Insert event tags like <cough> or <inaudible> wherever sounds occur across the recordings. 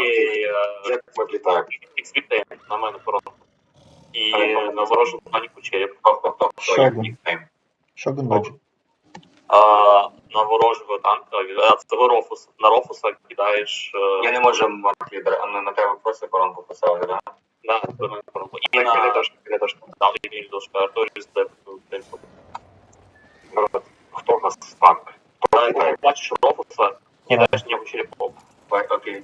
який як е, е, на мене просто. І на ворожу броніку череп. Шогун. Шогун бачу. На ворожого танка від рофус. На рофуса кидаєш. Е, я не можу марк лідер, а на тебе просто коронку поставили, да? Хто нас танк? Бачиш рофуса, кидаєш нього черепом. Окей.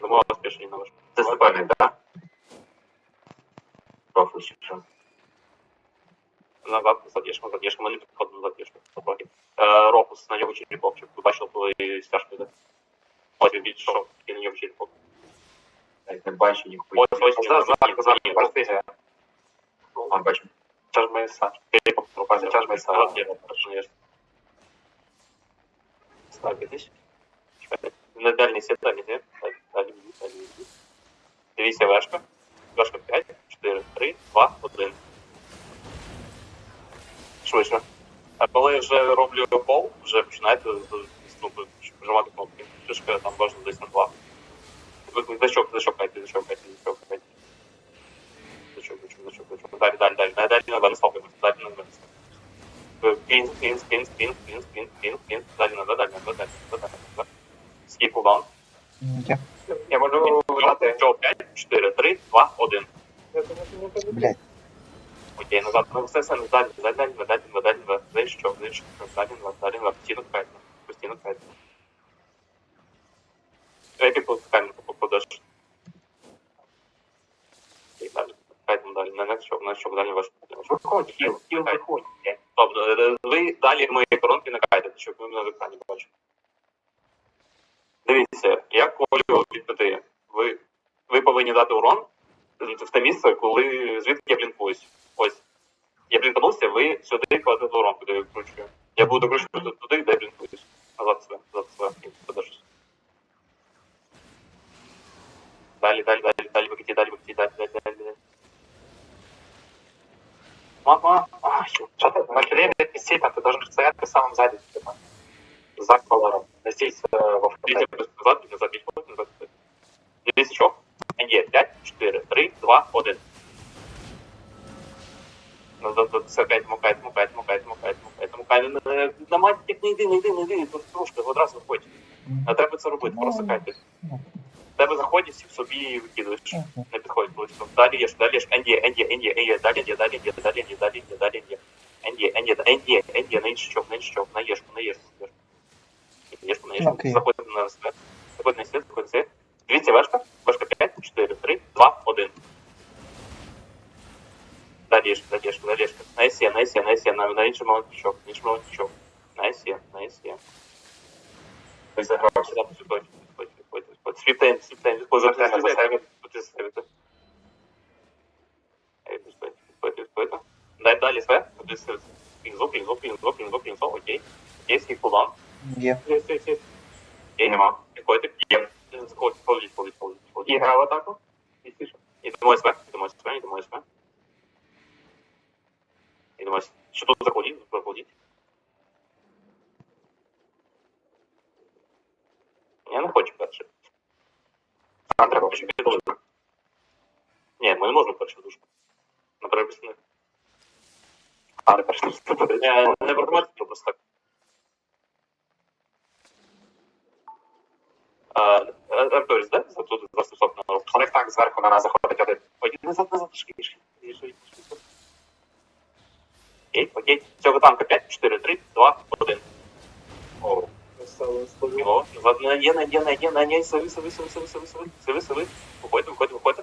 Думаю, спешили на ваш. Це Степаник, да? Профлещи вже. На вапку задержка, задержка, на літу походу задержка. Е, Рокус на него черепокчик. Ви бачили, коли стяжки за... Ось він підійшов, на нього черепок. Не бачу ніхуя. Ось, ось, за, за, за, за, простися. А, бачу. Тяж моє са. Черепок, рукася, тяж моє са. Ставитись. На дальній сетані, не? Так. Далі, далі. Дивіться вешка. Вешка 5, 4, 3, 2, 1. Швидше. А коли я вже роблю пол, вже починаєте прижимати кнопки. Фішка там важно десь на 2. Зачок, зачокайте, зачокайте, зачокайте. Зачок, зачок, зачок, зачок. Далі, далі, далі. Далі, далі, далі, стопимо. Далі, далі, далі. Пін, пін, пін, пін, пін, пін, пін, пін. Далі, далі, далі, далі, далі, далі, кулдаун. М, я, можу вжати. Все, 5, 4, 3, 2, 1. Блять. Окей, назад. Ну все, все, назад, назад, назад, назад, назад, назад, знищив, знищив, назад, назад, назад, стіну кайфу, постійно кайфу. Епі пускаємо, попадеш. І далі, кайфу далі, на нас що, на що далі ваш. Виходь, хіл, хіл, виходь. Тобто, ви далі мої коронки накайте, щоб ви мене в екрані бачили. Дивіться, я колю від п'яти. Ви, ви повинні дати урон в те місце, коли звідки я блінкуюсь. Ось. Я блінканувся, ви сюди кладете урон, куди я викручую. Я буду кручувати туди, де я блінкуюсь. Назад себе, назад себе, подержусь. Далі, далі, далі, далі, викиті, далі, викиті, далі, далі, далі, далі. Мама, а, що? Що ти? На ти должен стояти самим ззаді. типа за колором. Здесь э, в алфавите забить будет. Здесь еще. Нет, 5, 4, 3, 2, 1. Назад, все, 5, мукает, мукает, мукает, мукает, мукает, мукает. Э, на матік не йди, не йди, не йди, тут трошки, одразу входь. Не треба це робити, ну, просто кайте. Ну. Тебе заходять і в собі викидуєш. Не підходить близько. Далі є, далі є, ен'є, ен'є, ен'є, ен'є, далі є, далі є, далі є, далі є, далі є. Ен'є, ен'є, ен'є, ен'є, на інший чоп, на інший чоп, на єшку, на єшку, на єшку. Есть, конечно. Okay. Заходим на свет. Заходим на свет, заходим на свет. Дивіться, вешка. Вешка 5, 4, 3, 2, 1. Належка, належка, належка. На есе, на есе, на есе. На, на інший на інший молотичок. На есе, на есе. Ми загрався. Запуск, виходь, виходь, виходь, виходь. Свіптаємо, свіптаємо, відходимо. Заходимо, заходимо. Далі, далі, все. Пінзо, пінзо, пінзо, пінзо, окей. Окей, скільки вам? Є. Є, є, є. Окей, нема. Підходьте, є. Заходь, ходіть, ходіть, ходіть, ходіть. І грав атаку? Ідемо СВ, ідемо СВ, ідемо СВ. Ідемо СВ. Що тут заходіть, заходіть. Я не хочу перший. А, треба. Хочу підлогу. Ні, ми не можемо першу дужку. Наприклад, них. А, не перший. Не, не вартувати, то просто так. А, Арторіс, да? За тут березда, тут два стосовно в них так зверху на нас заходить один. Один назад назад шкішки. Окей, окей. Цього танка 5, 4, 3, 2, 1. О. Його, назад, на є, на є, на є, на є, сиви, сиви, сиви, сиви, сиви, сиви, сиви, сиви. Виходьте, виходьте, виходьте.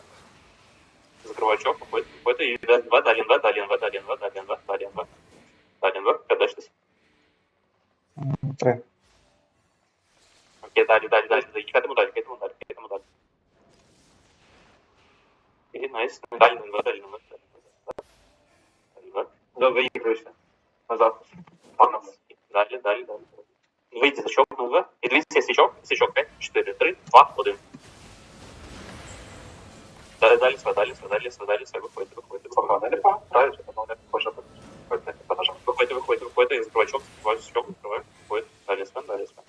Закриваю чок, виходьте, виходьте. І далі 2, далі 2, далі 2, далі 2, далі 2, далі 2. Далі 2, кадештесь. 3. Кидали, дали, дали, дали, дали. К этому дали, к этому дали, к этому дали. И найс. Дали, дали, дали, дали. Да, выигрывайся. Назад. Панас. Дали, дали, дали. Вийди за щок, ну, да. І дивіться, січок, січок, 5, 4, 3, 2, 1. Далі, далі, далі, далі, далі, далі, виходьте, виходьте. Формально, правильно, формально, хоча б. Виходьте, виходьте, виходьте, закривай чок, закривай чок, закривай, виходьте, далі, спин, далі, спин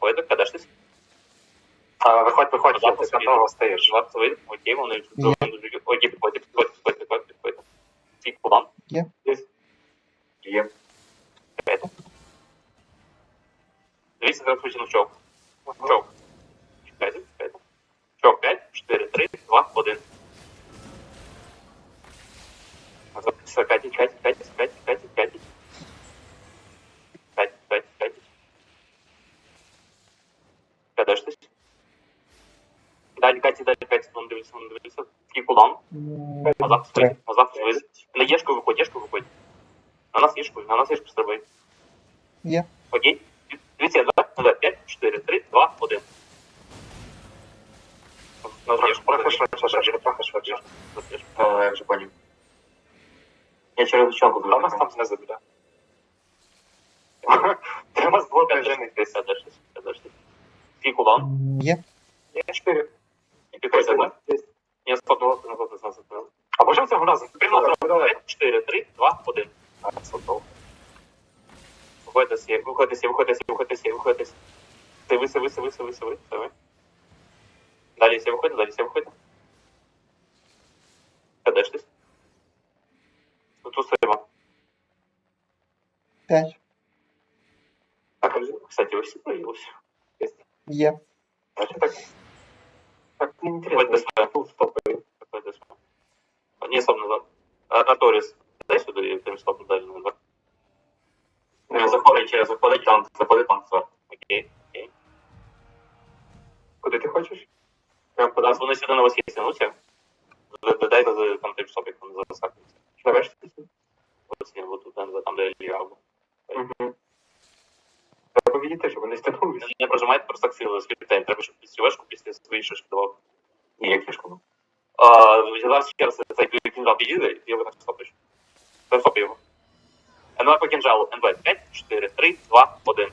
виходить, кадешся. Виходь, виходь, я ти скандал стаєш. Чувак, ви, окей, он дуже окей, підходь, підходь, підходь, підходь, підходь. Фік план. Є. Є. П'ять. Дивіться, зараз включено в чок. Чок. Чекайте, чекайте. Чок 5, 4, 3, 2, 1. Катя, Катя, Катя, Катя, Катя, Катя. Кадештесь. Далі Катя, далі Катя, вон дивиться, вон дивиться. Скільки кулан? М, Назад Три. вийде, назад вийде. На єшку виходь, єшку виходь. На нас єшку, на нас єшку стрибай. Є. Окей? Дивіться, назад, назад, 5, 4, 3, 2, 1. Назад єшку, Трохи швидше, швидше, трохи швидше. назад єшку. Е, Я вже поняв. Я через учалку А у нас там знизу буде. Треба з двох жени десь. Кадештесь, кадештесь. Кулан? М, Є. Є чотири. І підходьте, да? Ні, стоп, назад, назад, назад, назад. А можемо цього разу? Прямо назад, 5, 4, 3, 2, 1. Виходите сі, виходите сі, виходите сі, виходите сі, виходите сі. Сиви, сиви, сиви, сиви, сиви, сиви. Далі сі виходите, далі сі виходите. Кадештесь. Тут сива. П'ять. Так, кстати, ви всі проявилися. Є. Так, так не. А, Ні, стоп назад. А, Аторіс, дай сюди, і тим стоп далі назад. Заходить, заходить там, заходить все. Окей, окей. Куди ти хочеш? Прям куди вони сюди на вас є тянуться. Додайте за там тим стоп, як вони засакуються. Давай. Ось ні, вот тут, там, там де лігав. Угу. Треба відійти, щоб вони стягнулися. Не прожимайте просто так сили світень, треба, щоб під цю після своєї шишки давав. Ні, як фішку. Зараз ще раз цей кінжал підійде, і я його так стопиш. Це стоп його. НВ по кінжалу, НВ 5, 4, 3, 2, 1.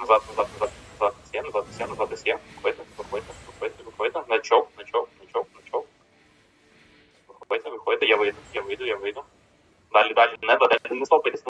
Назад, назад, назад, назад, сє, назад, сє, назад, сє. Виходьте, виходьте, виходьте, виходьте. На чок, на чок, на чок, на чок. Виходьте, виходьте, я вийду, я вийду, я вийду. Далі, далі, не далі, не стопайтесь,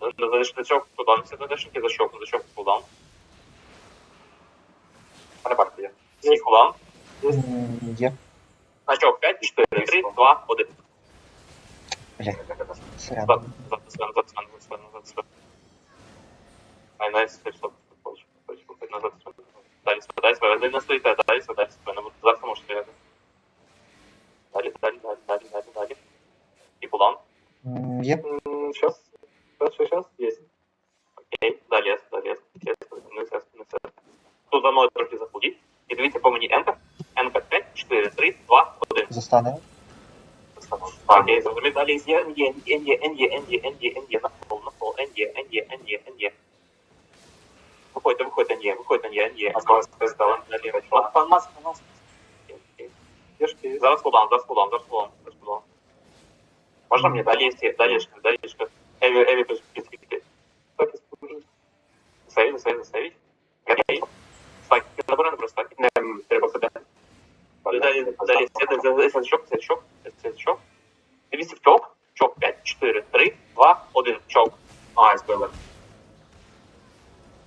все задиш, і зачок, зачок, кулдаун. Мене бачите є. Всі кулдаун. М, Є. Значок 5, 4, 3, 2, 1. Блядь. Назад, Сорян. назад, назад, назад, назад, назад, назад, назад. Ай, найс, стоп, назад, назад. Далі, далі, далі, далі, не стоїте, далі, далі, далі, зараз не можеш стояти. Далі, далі, далі, далі, далі, далі. І кулдаун. Є. Щас. Щас, щас, щас. Єсть. Окей, далі, далі, далі, не все, не все. Тут за мною трохи заходіть. І дивіться по мені Енка. Енка 5, 4, 3, 2, 1. Застанемо. Окей, зрозумів. Далі є Ен'є, Ен'є, Ен'є, Ен'є, Ен'є, Ен'є, на пол, на пол, Ен'є, Ен'є, Ен'є, Ен'є. Виходьте, виходьте, Ен'є, виходьте, Ен'є, Ен'є. Маска здала. Далі, маска, маска, маска. Окей, окей. Єшки. Зараз кулдаун, зараз кулдаун, зараз кулдаун, зараз кулдаун. Можна мені далі є, далі, далі, Еві, Еві, підсвітки. Так, і спокійно. Сейв, сейв, сейв. Окей. Стаки, набирай, набирай стаки. Не, треба куди. Далі, далі, далі, сідай, це чок, це чок. Дивіться, в чок, чок, 5, 4, 3, 2, 1, чок. А, збили.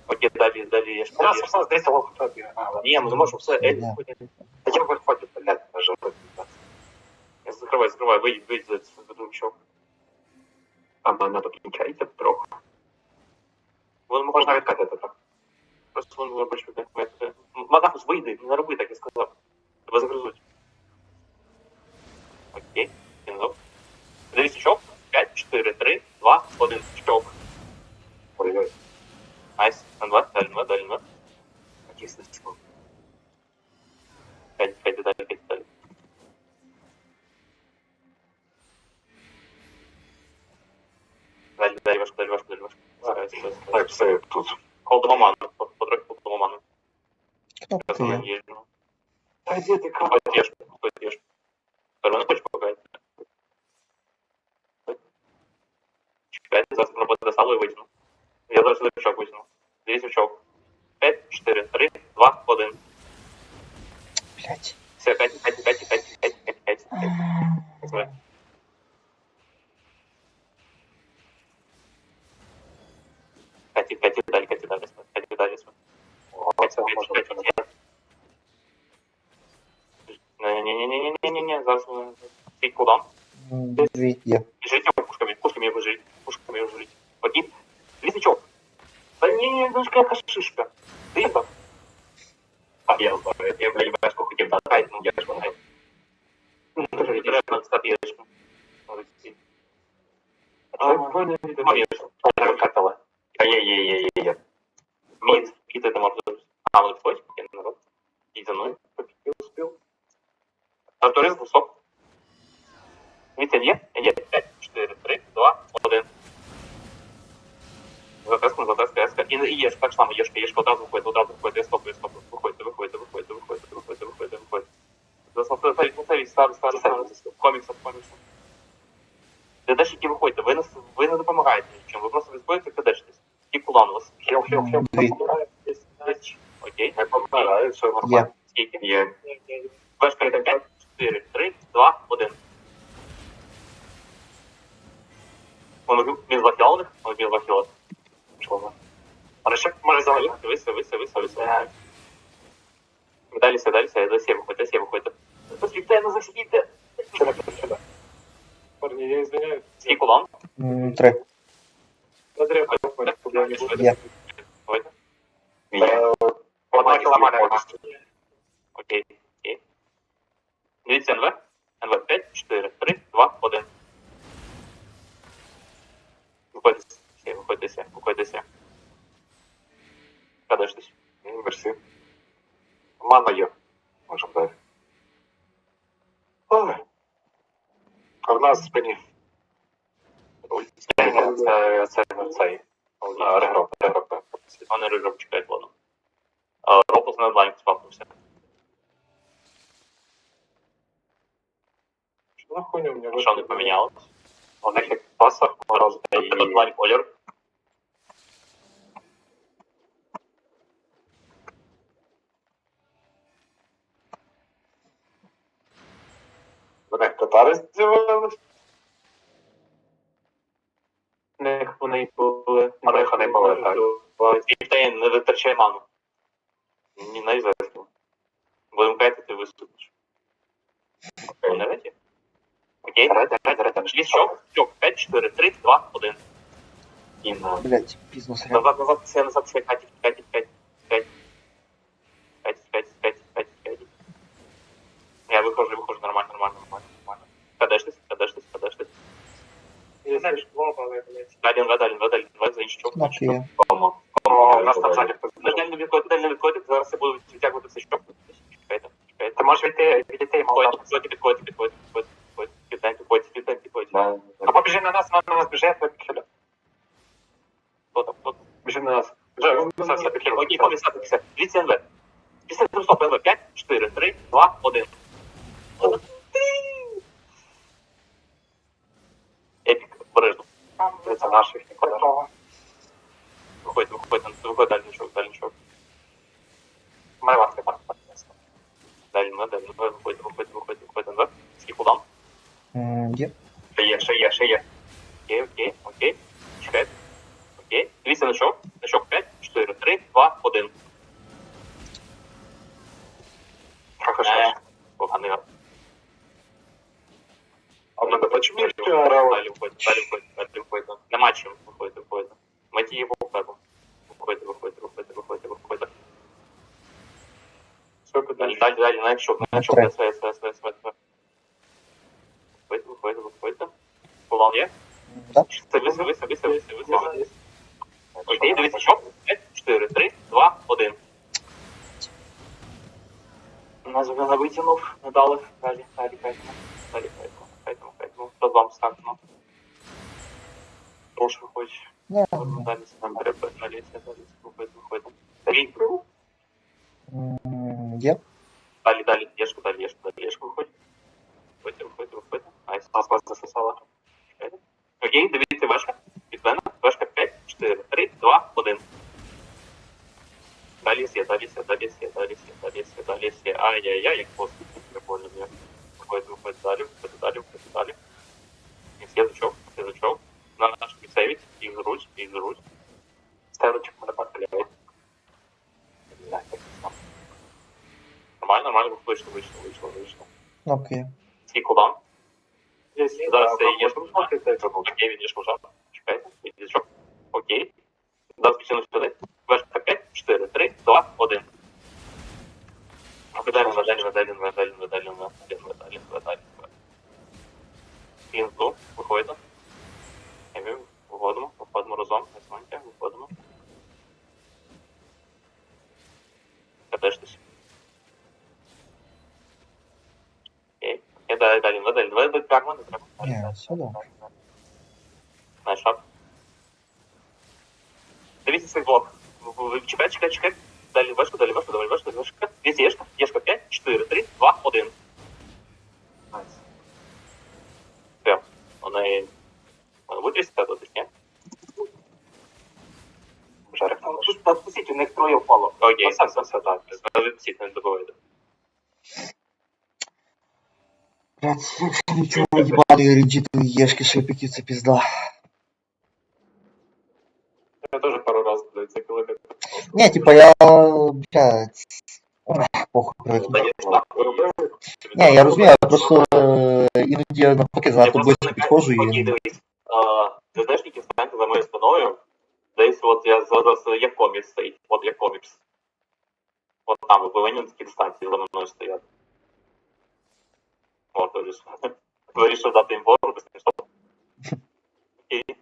Окей, далі, далі, я ж Зараз, зараз, десь того хто бігає. А, ладно. Ні, ми не можемо, все, Ель, я блядь, на жопу. Я закривай, закривай, вийдь, вийдь за цей чок. А мене тут кінчається трохи. Вони Можна можна відкатити так. просто вони робочі методи. Мадахус, вийди, не роби так, я сказав. Тебе загризуть. Це тут. Колдоман. Потрохи колдоман. Кто? А где ты кого? Поддержка, поддержка. Второй хочешь помогать? Пять, завтра на подосалу и вытяну. Я даже левчок вытяну. Здесь левчок. Пять, четыре, три, два, один. Блять. Все, Катя, Катя, Катя, Катя, Катя, Катя, Катя. цього можна виконати. Не-не-не-не-не-не-не, зараз куда? куди. Біжить є. Біжить його пушками, пушками його жить, пушками його жить. Один. Лісничок. Та ні, Не, ну ж яка шишка. Дива. А я знаю, я блядь, башку хотів дати, ну я ж вона. Ну, дуже треба стабілочку. А, мене не Ай-яй-яй-яй-яй. Міс, і ти там абсолютно. Алый цочек, я народ. И за мной победил, успел. Повтори звусок. Видите, нет? Нет. 5, 4, 3, 2, 1. Затискну, затиска, еска. І і так само, є ж, є выходит, вот виходить, одразу я стоп, стоп, виходьте, виходьте, виходьте, виходьте, виходьте, выходит. виходьте. Заставіть, заставіть, стар, стар, стар, коміксом, коміксом. Дедеш, які виходьте, ви не, ви не допомагаєте нічим, ви просто відходите і кидешетесь. І типу, кулан у вас. Хел, хел, хел. Нагадаю, що нормально скільки є. Ваш комітет 5, 4, 3, 2, 1. Помогу без вахіоних, але без вахіот. Чого? Але ще може завалювати, вися, вися, вися, вися. Далі, все, далі, все, за 7 виходить, за 7 виходить. Посвітає, ну західьте. Що таке, що таке? Парні, я извиняюсь. Скільки вам? Три. Три. Я. на спині. Це не це, це, це, цей. На регроп, регроп. Світлана регроп чекає воно. Робус на лайн спапнувся. Що за хуйня у мене? Що не помінялось? У них як паса разу. Це лайн колір. Вони татари зділи? Прекращай ману. за этого. Блэмкайт ты выступишь. Окей, давайте. Окей, давайте, давайте, давайте. Пішли, щок, щок. 5, 4, 3, 2, 1. І на... Блять, бізнес реально. Назад, назад, все, назад, все, катить, катить, катить, катить. Катить, катить, катить, катить. Я выхожу, выхожу, нормально, нормально, нормально, нормально. Кадэштесь, кадэштесь, кадэштесь. Не знаешь, лоба, блядь. Один, вода, один, вода, один, вода, за ничего. Ти можеш відійти, відійти мовчати. підходь, підходь, підходь, підходь, підходь, підходь, підходь, підходь. підходьте. Або біжи на нас, вона на нас біжить, я підхилю. Хто там, хто там? Біжи на нас. Вже, все, все, підхилю. Окей, комісар, все. НВ. Після стоп НВ. 5, 4, 3, 2, 1. Епік, обережно. Це наш їхній квадрат. Виходьте, виходьте, виходьте, далі нічого, далі нічого. Мене варто так. Далі НВ, далі НВ, виходьте, виходьте, виходьте, виходьте НВ. Скільки дам? М, Є. Ще є, ще є, ще є. Окей, окей, окей. Чекайте. Окей. Дивіться на що? На що? 5, 4, 3, 2, 1. Трохи Е, швидше. Поганий гад. А ми почему Далі виходить, далі виходить, далі виходить, далі. Нема чим, виходить, виходить. Меті його в тебе. Виходить, виходить, виходить, виходить, виходить. Далі, далі, далі, на якщо, на якщо. СВ, СВ, СВ, СВ, СВ. Виходить, виходить, виходить. Полон є? Да. Це виси, виси, виси, виси, виси. Окей, дивіться, що? 5, 4, 3, 2, 1. Нас вже не витягнув, не дали. Далі, далі, кайтемо. Далі, кайтемо, кайтемо, кайтемо. Хто з вами стартимо? Прошу, хоч. Ні. Далі, нам треба, далі, далі, виходить, виходить. Рій. М, Є? Далі, далі, єшку, далі, єшку, далі, єшку, виходь. Виходьте, виходьте, виходьте. Найс. Нас вас засосала. Окей, дивіться, вешка. Від мене. Вешка 5, 4, 3, 2, 1. Далі сє, далі сє, далі сє, далі сє, далі сє, далі сє. Ай-яй-яй, як просто Далі, далі, медаль, давай до карма, не. Ні, все добре. Знаєш, шаг. Дивіться свій блок. Чекай, чекай, чекай. Далі вешка, далі вешка, далі вешка, далі вешка. Дивіться, єшка, єшка 5, 4, 3, 2, 1. Найс. Все. Вони... Вони будуть різати тут, ні? Жарик там. Тут у них троє впало. Окей, Все, все, все, так. Відпустіть, не добивайте. Блядь, якщо нічого їбати, реджітові єшки, шипики, це пізда. Я теж пару разів, блядь, за кілометр. Ні, типа я, блядь, ой, похуй, привик. Ні, я розумію, я просто е, іноді я навпаки занадто близько підходжу Окей, і... дивись. А, Ти знаєш, які станьте за моєю спиною? Десь от я зараз як комікс стоїть. От як комікс. От там, ви повинні на такій дистанції за мною стояти. От, вирішив. Вирішив дати їм без стоп. Окей.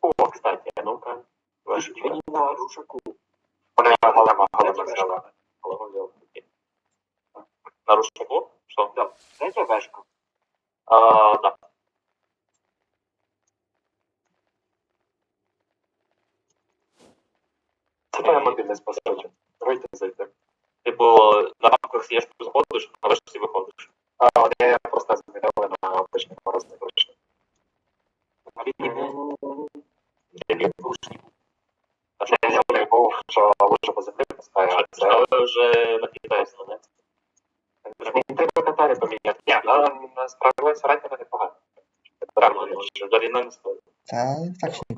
О, кстати, а ну-ка. Ваші Мені на рушаку. Вона голема, голема взяла. Голема взяла. На рушаку? Що? Да. Третя вешка. А, да. Це твоя мобільна способна. Давайте зайти.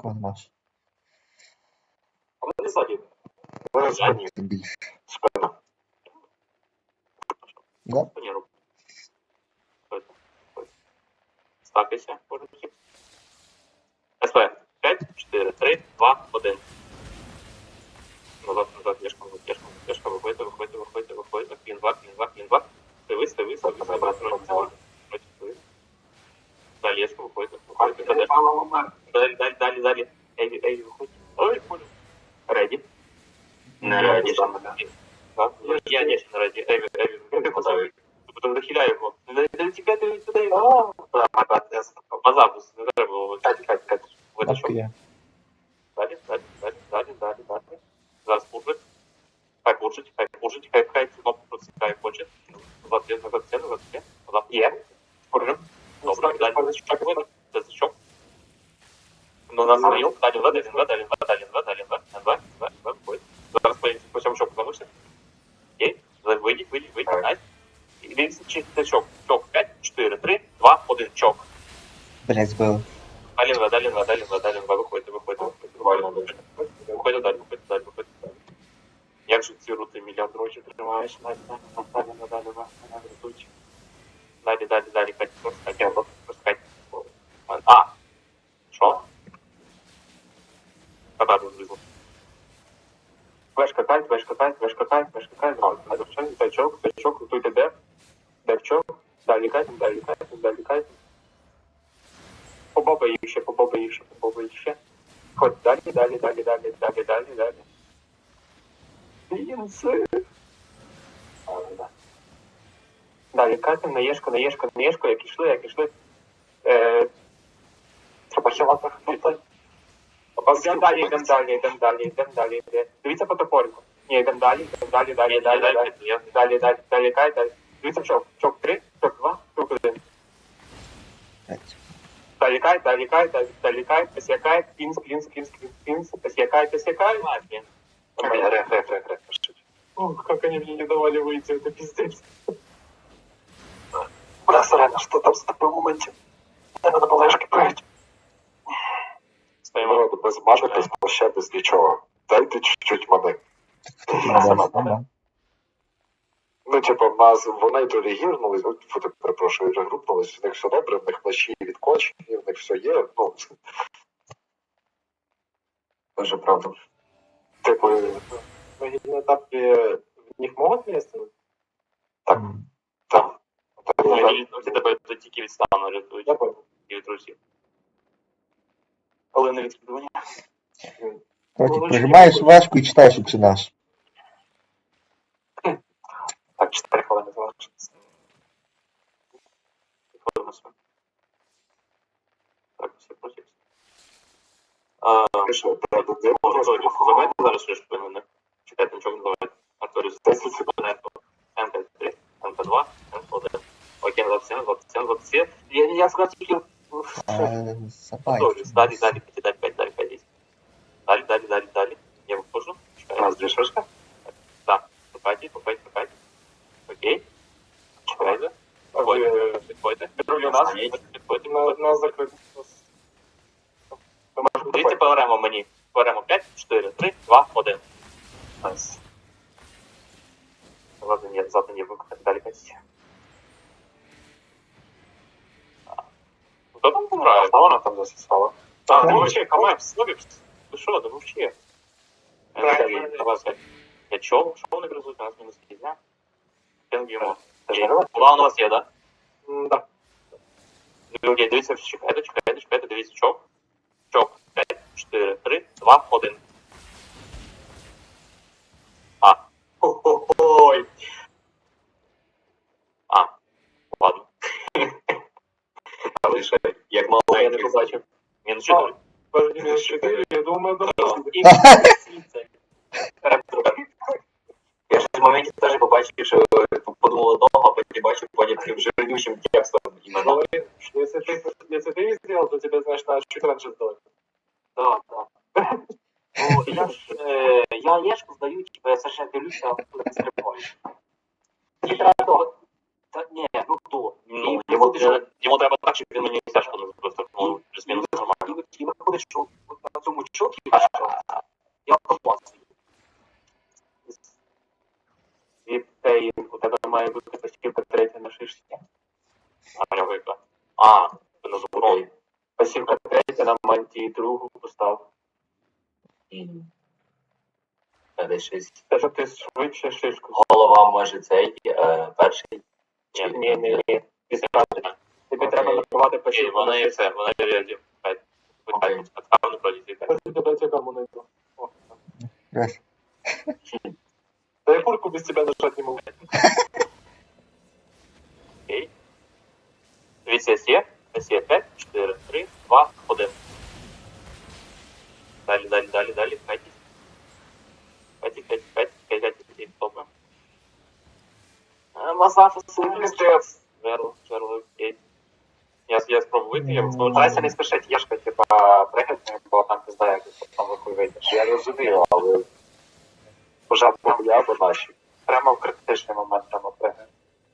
yapılmaz блядь, был. Далин, вода, далин, вода, далин, вода, далин, вода, выходит, выходит, выходит, выходит, выходит, даль, выходит, даль, выходит, даль. Як же ці рути мільярд рочі тримаєш, далі, далі, далі, далі, далі, далі, ртуть. Далі, далі, далі, кать, кать, кать, кать, кать. А! Що? Катар розлізу. Вешка кать, вешка кать, вешка кать, вешка кать, зразу. Дальчок, дальчок, ртуйте деф, дефчок, далі кать, далі кать, далі кать, попопає ще, попопає ще, попопає ще. Ходь далі, далі, далі, далі, далі, далі, далі. Інси. Далі катим на Єшку, на Єшку, на Єшку, як ішли, як ішли. Е, треба ще вас захопити. Йдемо далі, йдемо далі, йдемо далі, йдемо далі. Дивіться по топорку. Ні, йдемо далі, йдемо далі, далі, далі, далі, далі, далі, далі, далі. Дивіться в чок. Чок 3, чок 2, чок 1. Талікай, талікай, талікай, тасякай, кінс, кінс, кінс, кінс, кінс, тасякай, тасякай, мафия. Рэп, рэп, как они мне не давали выйти, это пиздец. Раз реально, что там с тобой в моменте? Тебе надо было ешки прыгать. Стоим. Без маны, без плаща, без ничего. Дайте чуть-чуть маны. Ну, типу, в нас вони то регірнулись, от, фу, перепрошую, регрупнулись, в них все добре, в них плащі відкочені, в них все є, ну. Дуже правда. Типу, На этапе в них могут место? Так. М. там. Ну, тебе тільки від стану рятують. І від русів. Але на відкидування. Коротше, прижимаєш важку і читаєш наш. Так, 4 хвилини залишилось. Формуся. Так, все против. А, Пише, де, де, де, Арторіус, забайте зараз щось на них. Чекайте, нічого не давайте. Арторіус, 10 секунд, НК3, НК2, НК1. Окей, 27, 27, 27. Я, я сказав тільки... А, Забай. Арторіус, далі, далі, 5, далі, 5, далі, 5, 10. Далі, далі, далі, далі. Я виходжу. У Чекаю. нас дві шишки? підходьте. Патрулі нас? Підходьте, підходьте. на, на закриту. Ми можемо Дивіться, поверемо мені. Поверемо 5, 4, 3, 2, 1. Найс. Ладно, нет, задом не выход, дали почти. Кто там помирает? А вона там засісала. А, Да. ну вообще, камай, Слобик, ты шо, да вообще. Правильно. Я чё? Шо не грызут, у нас минус нельзя. Пинг ему. Ти ж не Куда у нас є, да? Окей, дивіться, чекайте, чекайте, чекайте, дивіться, чок. Чок, 5, 4, 3, 2, 1. А. Ой. А. Ладно. Але ще, як мало Я не побачив. Мінус 4. Переді мінус 4, я думаю, да. <laughs> Я ж в моменті теж побачив, що подумав одного, а потім бачив потім таким жирнючим текстом іменно. Но если ты, если ты не сделал, то тебе, знаешь, надо чуть раньше. Так, так. Ну, я ж, е, я Єшку здаю, типу, я все ще дивлюся, а не стрибаю. Мені треба того. Та ні, ну то. Ну, йому, треба- йому треба так, щоб він мені тяжко не зробив, ну, плюс-мінус нормально. І виходить, що от на цьому чокі, що я пропасую. І у тебе має бути пасівка третя на шишці. А в нього яка? А, ви на заборону. Пасівка третя на мантії другу постав. Десь щось. Те, що ти швидше шишку. Голова може цей е, перший. Ні, ні, ні, ні. Ти. Тобі треба накривати пасівку. вона і все, вона реально. Окей. Отправно пролетіти. Просто тебе кому не йду. Да я курку без тебя нажать не могу. Окей. Дивіться, є. Ось 5, 4, 3, 2, 1. Далі, далі, далі, далі. 5. 5, 5, 5, 5, 5, 5, добре. Масафа Пиздец. Жерло, жерло, окей. Я, я спробую вийти, я знову Старайся не спішити, Єшка, типа, пригати, бо там пизда, як там вихуй вийдеш. Я розумію, але вже я наші. Прямо в критичний момент треба пригати.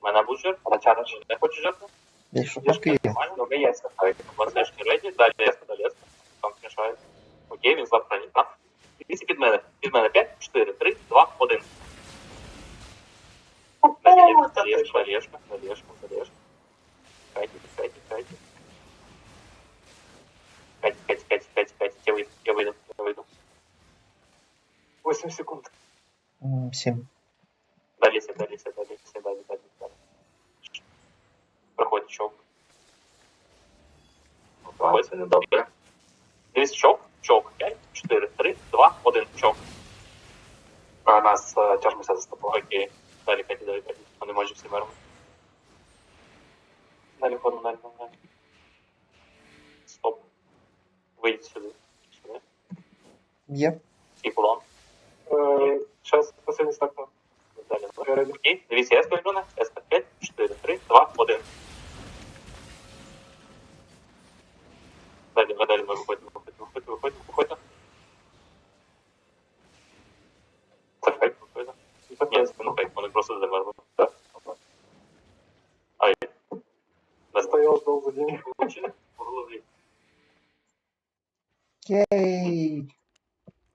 Мене будь жертв? Натягнеш? Не хочеш жертву? Якщо поки. Нормально. Ну, не є це. так. Васешки реді, далі леска, далі леска. Там смішає. Окей, він завтра так? Дивіться під мене. Під мене 5, 4, 3, 2, 1. Олежка, Олежка, Олежка, Олежка, Олежка. Катя, Катя, Катя. Катя, Катя, Катя, Катя, Катя. Я выйду, я выйду, я выйду. 8 секунд. М, Сім. Далі, ся, далі, ся, Проходить чок. Проходить. Недобре. Дивись, чок, чок. 5, 4, 3, 2, 1, чок. А нас тяжмося за тобою. Окей. Далі Катя, далі Катя. Вони майже всі мерли. Далі ходу, далі, далі. Стоп. Вийдіть сюди. Сюди. Є. І кулон. Сейчас сильно стартував. Далі. Окей, дивіться, я скажу на